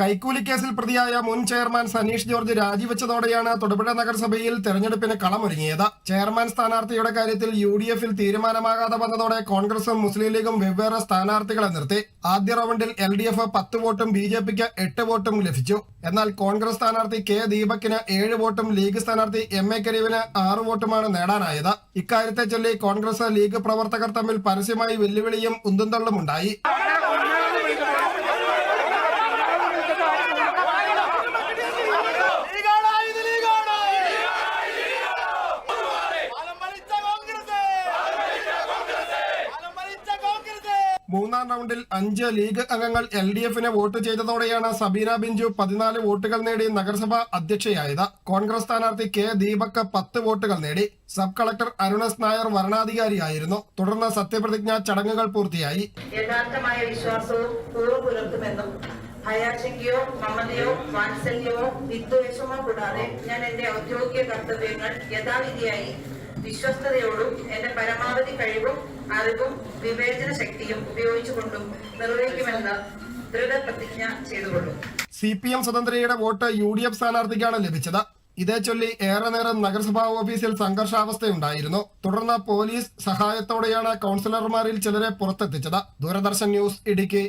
കൈക്കൂലി കേസിൽ പ്രതിയായ മുൻ ചെയർമാൻ സനീഷ് ജോർജ് രാജിവെച്ചതോടെയാണ് തൊടുപുഴ നഗരസഭയിൽ തെരഞ്ഞെടുപ്പിന് കളമൊരുങ്ങിയത്. ചെയർമാൻ സ്ഥാനാർത്ഥിയുടെ കാര്യത്തിൽ യു ഡി എഫിൽ തീരുമാനമാകാതെ വന്നതോടെ കോൺഗ്രസും മുസ്ലിം ലീഗും വെവ്വേറെ സ്ഥാനാർത്ഥികളെ നിർത്തി. ആദ്യ റൗണ്ടിൽ എൽ ഡി എഫ് പത്ത് വോട്ടും ബി ജെ പിക്ക് എട്ട് വോട്ടും ലഭിച്ചു. എന്നാൽ കോൺഗ്രസ് സ്ഥാനാർത്ഥി കെ ദീപക്കിന് ഏഴ് വോട്ടും ലീഗ് സ്ഥാനാർത്ഥി എം എ കരീമിന് ആറ് വോട്ടുമാണ് നേടാനായത്. ഇക്കാര്യത്തെ ചൊല്ലി കോൺഗ്രസ് ലീഗ് പ്രവർത്തകർ തമ്മിൽ പരസ്യമായി വെല്ലുവിളിയും ഉന്തുന്തള്ളുമുണ്ടായി മൂന്നാം റൗണ്ടിൽ അഞ്ച് ലീഗ് അംഗങ്ങൾ എൽ ഡി എഫിന് വോട്ട് ചെയ്തതോടെയാണ് സബീന ബിഞ്ചു പതിനാല് വോട്ടുകൾ നേടി നഗരസഭ അധ്യക്ഷയായത്. കോൺഗ്രസ് സ്ഥാനാർത്ഥി കെ ദീപക് പത്ത് വോട്ടുകൾ നേടി. സബ് കളക്ടർ അരുണസ് നായർ വരണാധികാരിയായിരുന്നു. തുടർന്ന് സത്യപ്രതിജ്ഞാ ചടങ്ങുകൾ പൂർത്തിയായി. യഥാർത്ഥമായ വിശ്വാസവും മമതയോ വാത്സല്യമോ വിദ്വേഷമോ കൂടാതെ ഞാൻ എന്റെ ഔദ്യോഗിക കർത്തവ്യങ്ങൾ യഥാവിധിയായി വിശ്വസ്തയോടും എന്റെ പരമാവധി കഴിവും അറിവും വിവേചന ശക്തിയും ഉപയോഗിച്ചുകൊണ്ടും നിർവഹിക്കുമെന്ന് ദൃഢപ്രതിജ്ഞ ചെയ്തുകൊള്ളും. സി പി എം സ്വതന്ത്രയുടെ വോട്ട് യു ഡി എഫ് സ്ഥാനാർത്ഥിക്കാണ് ലഭിച്ചത്. ഇതേ ചൊല്ലി ഏറെ നേരം നഗരസഭാ ഓഫീസിൽ സംഘർഷാവസ്ഥയുണ്ടായിരുന്നു. തുടർന്ന് പോലീസ് സഹായത്തോടെയാണ് കൗൺസിലർമാരിൽ ചിലരെ പുറത്തെത്തിച്ചത്. ദൂരദർശൻ ന്യൂസ് ഇടുക്കി.